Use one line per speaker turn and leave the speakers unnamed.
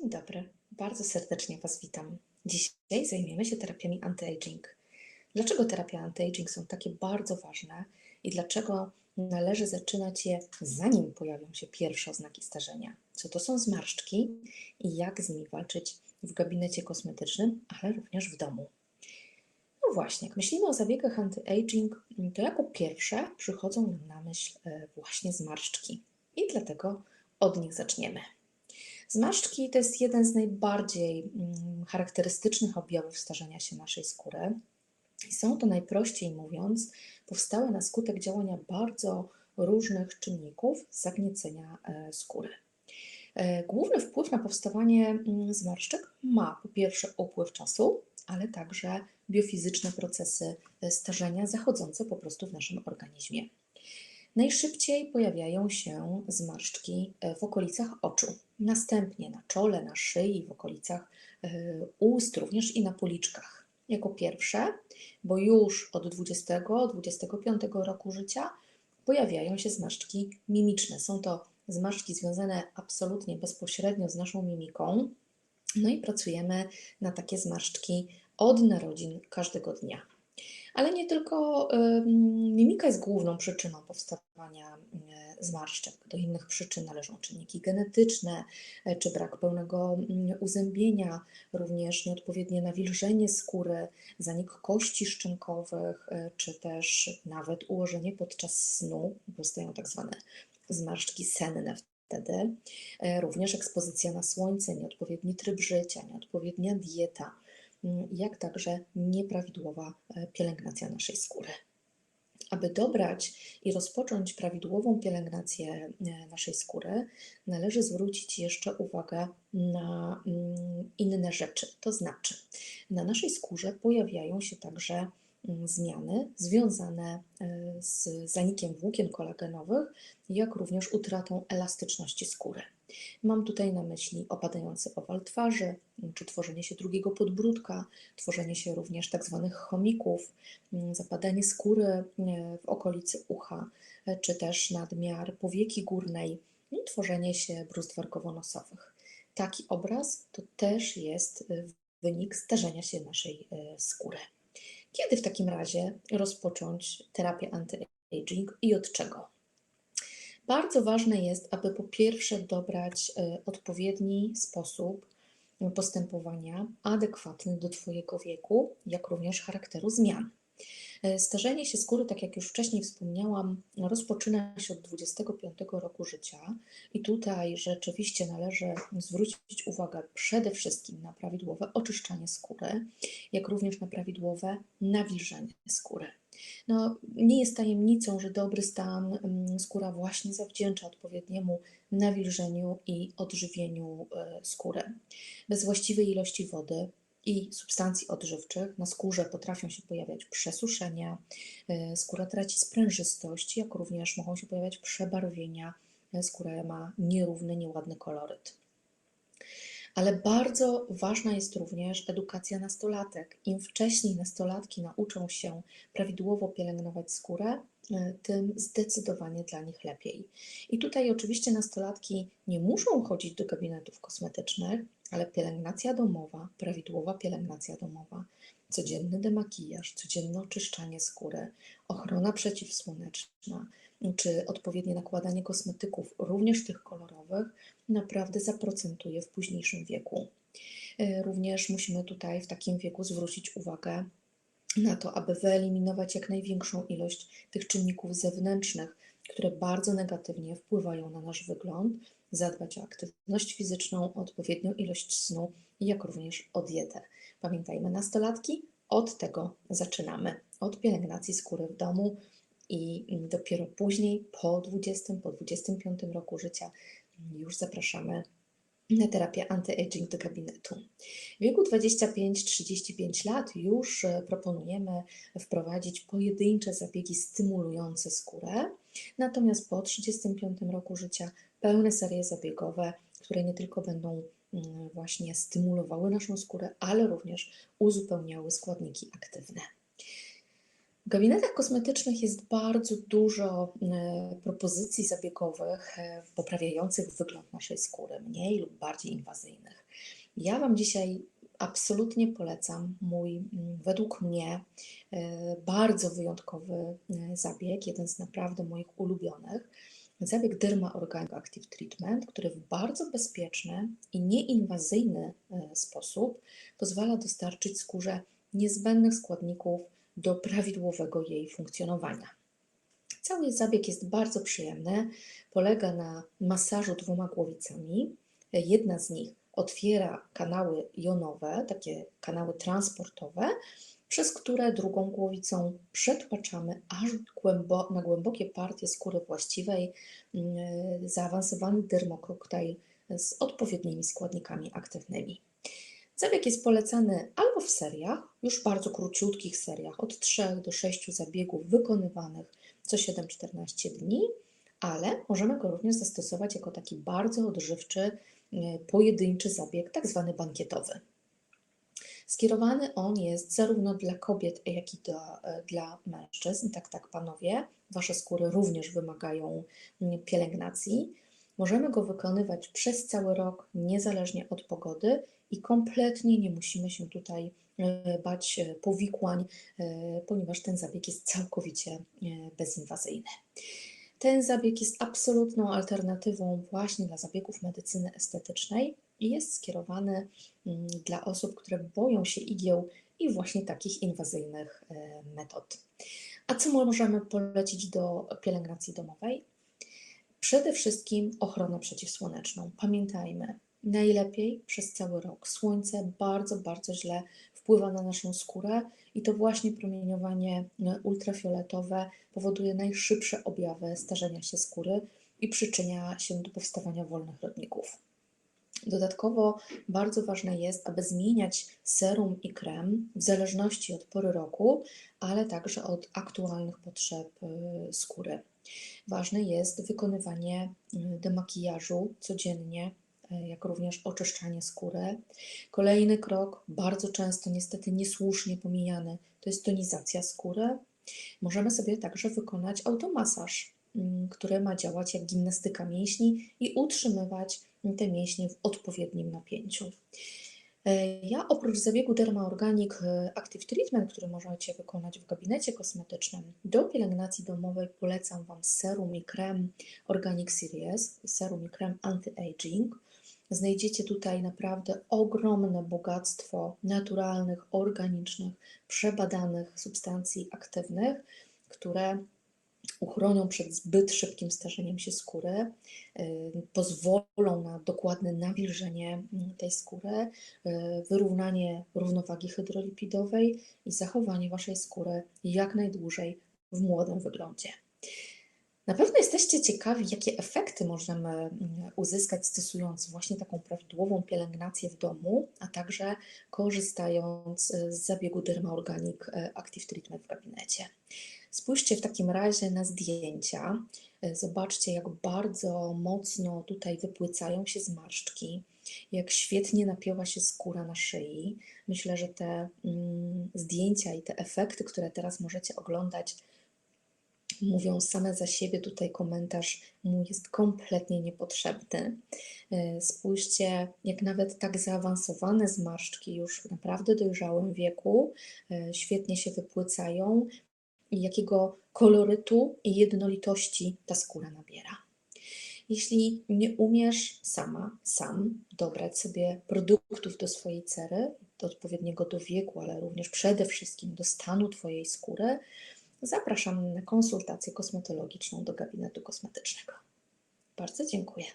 Dzień dobry, bardzo serdecznie Was witam. Dzisiaj zajmiemy się terapiami anti-aging. Dlaczego terapie anti-aging są takie bardzo ważne i dlaczego należy zaczynać je zanim pojawią się pierwsze oznaki starzenia? Co to są zmarszczki i jak z nimi walczyć w gabinecie kosmetycznym, ale również w domu? No właśnie, jak myślimy o zabiegach anti-aging, to jako pierwsze przychodzą nam na myśl e, właśnie zmarszczki i dlatego od nich zaczniemy. Zmarszczki to jest jeden z najbardziej mm, charakterystycznych objawów starzenia się naszej skóry. Są to najprościej mówiąc powstałe na skutek działania bardzo różnych czynników zagniecenia e, skóry. E, główny wpływ na powstawanie mm, zmarszczek ma po pierwsze upływ czasu, ale także biofizyczne procesy e, starzenia zachodzące po prostu w naszym organizmie. Najszybciej pojawiają się zmarszczki e, w okolicach oczu, następnie na czole, na szyi, w okolicach e, ust, również i na policzkach. Jako pierwsze, bo już od 20-25 roku życia pojawiają się zmarszczki mimiczne. Są to zmarszczki związane absolutnie bezpośrednio z naszą mimiką. No i pracujemy na takie zmarszczki od narodzin każdego dnia. Ale nie tylko mimika jest główną przyczyną powstawania zmarszczek. Do innych przyczyn należą czynniki genetyczne, e, czy brak pełnego uzębienia, również nieodpowiednie nawilżenie skóry, zanik kości szczękowych, e, czy też nawet ułożenie podczas snu, powstają tak zwane zmarszczki senne wtedy, e, również ekspozycja na słońce, nieodpowiedni tryb życia, nieodpowiednia dieta Mm, jak także nieprawidłowa e, pielęgnacja naszej skóry. Aby dobrać i rozpocząć prawidłową pielęgnację e, naszej skóry, należy zwrócić jeszcze uwagę na mm, inne rzeczy. To znaczy, na naszej skórze pojawiają się także zmiany związane e, z zanikiem włókien kolagenowych, jak również utratą elastyczności skóry. Mam tutaj na myśli opadający owal twarzy, czy tworzenie się drugiego podbródka, tworzenie się również tak zwanych chomików, mm, zapadanie skóry e, w okolicy ucha, e, czy też nadmiar powieki górnej i tworzenie się bruzd warkowo-nosowych. Taki obraz to też jest wynik starzenia się naszej skóry. Kiedy w takim razie rozpocząć terapię anti-aging i od czego? Bardzo ważne jest, aby po pierwsze dobrać e, odpowiedni sposób postępowania, adekwatny do Twojego wieku, jak również charakteru zmian. E, starzenie się skóry, tak jak już wcześniej wspomniałam, rozpoczyna się od 25 roku życia i tutaj rzeczywiście należy zwrócić uwagę przede wszystkim na prawidłowe oczyszczanie skóry, jak również na prawidłowe nawilżenie skóry. No, nie jest tajemnicą, że dobry stan mm, skóra właśnie zawdzięcza odpowiedniemu nawilżeniu i odżywieniu e, skóry. Bez właściwej ilości wody i substancji odżywczych na skórze potrafią się pojawiać przesuszenia, e, skóra traci sprężystość, jak również mogą się pojawiać przebarwienia, e, skóra ma nierówny, nieładny koloryt. Ale bardzo ważna jest również edukacja nastolatek. Im wcześniej nastolatki nauczą się prawidłowo pielęgnować skórę, e, tym zdecydowanie dla nich lepiej. I tutaj oczywiście nastolatki nie muszą chodzić do gabinetów kosmetycznych, ale pielęgnacja domowa, prawidłowa pielęgnacja domowa, codzienny demakijaż, codzienne oczyszczanie skóry, ochrona przeciwsłoneczna, czy odpowiednie nakładanie kosmetyków, również tych kolorowych, naprawdę zaprocentuje w późniejszym wieku. E, również musimy tutaj w takim wieku zwrócić uwagę na to, aby wyeliminować jak największą ilość tych czynników zewnętrznych, które bardzo negatywnie wpływają na nasz wygląd, zadbać o aktywność fizyczną, odpowiednią ilość snu, jak również o dietę. Pamiętajmy, nastolatki, od tego zaczynamy, od pielęgnacji skóry w domu i dopiero później, po 20, po 25 roku życia, już zapraszamy na terapię anti-aging do gabinetu. W wieku 25-35 lat już e, proponujemy wprowadzić pojedyncze zabiegi stymulujące skórę, natomiast po 35 roku życia pełne serie zabiegowe, które nie tylko będą mm, właśnie stymulowały naszą skórę, ale również uzupełniały składniki aktywne. W gabinetach kosmetycznych jest bardzo dużo e, propozycji zabiegowych e, poprawiających wygląd naszej skóry, mniej lub bardziej inwazyjnych. Ja Wam dzisiaj absolutnie polecam mój, mm, według mnie, e, bardzo wyjątkowy e, zabieg, jeden z naprawdę moich ulubionych. Zabieg Derma Active Treatment, który w bardzo bezpieczny i nieinwazyjny e, sposób pozwala dostarczyć skórze niezbędnych składników do prawidłowego jej funkcjonowania. Cały zabieg jest bardzo przyjemny, polega na masażu dwoma głowicami. Jedna z nich otwiera kanały jonowe, takie kanały transportowe, przez które drugą głowicą przetłaczamy aż głębo, na głębokie partie skóry właściwej mm, zaawansowany dermokoktajl z odpowiednimi składnikami aktywnymi. Zabieg jest polecany albo w seriach, już bardzo króciutkich seriach, od 3 do 6 zabiegów wykonywanych co 7-14 dni, ale możemy go również zastosować jako taki bardzo odżywczy, e, pojedynczy zabieg, tak zwany bankietowy. Skierowany on jest zarówno dla kobiet, jak i do, e, dla mężczyzn. Tak, tak, panowie, wasze skóry również wymagają pielęgnacji. Możemy go wykonywać przez cały rok, niezależnie od pogody i kompletnie nie musimy się tutaj e, bać e, powikłań, ponieważ ten zabieg jest całkowicie bezinwazyjny. Ten zabieg jest absolutną alternatywą właśnie dla zabiegów medycyny estetycznej i jest skierowany mm, dla osób, które boją się igieł i właśnie takich inwazyjnych e, metod. A co możemy polecić do pielęgnacji domowej? Przede wszystkim ochronę przeciwsłoneczną. Pamiętajmy, najlepiej przez cały rok. Słońce bardzo, bardzo źle wpływa na naszą skórę i to właśnie promieniowanie e, ultrafioletowe powoduje najszybsze objawy starzenia się skóry i przyczynia się do powstawania wolnych rodników. Dodatkowo bardzo ważne jest, aby zmieniać serum i krem w zależności od pory roku, ale także od aktualnych potrzeb y, skóry. Ważne jest wykonywanie y, demakijażu codziennie, y, jak również oczyszczanie skóry. Kolejny krok, bardzo często niestety niesłusznie pomijany, to jest tonizacja skóry. Możemy sobie także wykonać automasaż, który ma działać jak gimnastyka mięśni i utrzymywać te mięśnie w odpowiednim napięciu. E, ja oprócz zabiegu Derma Organic e, Active Treatment, który możecie wykonać w gabinecie kosmetycznym, do pielęgnacji domowej polecam Wam serum i krem Organic Series, serum i krem anti-aging. Znajdziecie tutaj naprawdę ogromne bogactwo naturalnych, organicznych, przebadanych substancji aktywnych, które uchronią przed zbyt szybkim starzeniem się skóry, y, pozwolą na dokładne nawilżenie mm, tej skóry, y, wyrównanie równowagi hydrolipidowej i zachowanie Waszej skóry jak najdłużej w młodym wyglądzie. Na pewno jesteście ciekawi, jakie efekty możemy mm, uzyskać stosując właśnie taką prawidłową pielęgnację w domu, a także korzystając y, z zabiegu Derma Organic Active Treatment w gabinecie. Spójrzcie w takim razie na zdjęcia. E, zobaczcie, jak bardzo mocno tutaj wypłycają się zmarszczki, jak świetnie napięła się skóra na szyi. Myślę, że te mm, zdjęcia i te efekty, które teraz możecie oglądać, mówią same za siebie. Tutaj komentarz mój jest kompletnie niepotrzebny. E, spójrzcie, jak nawet tak zaawansowane zmarszczki już w naprawdę dojrzałym wieku e, świetnie się wypłycają, i jakiego kolorytu i jednolitości ta skóra nabiera. Jeśli nie umiesz sama, sam dobrać sobie produktów do swojej cery, do odpowiedniego do wieku, ale również przede wszystkim do stanu Twojej skóry, zapraszam na konsultację kosmetologiczną do gabinetu kosmetycznego. Bardzo dziękuję.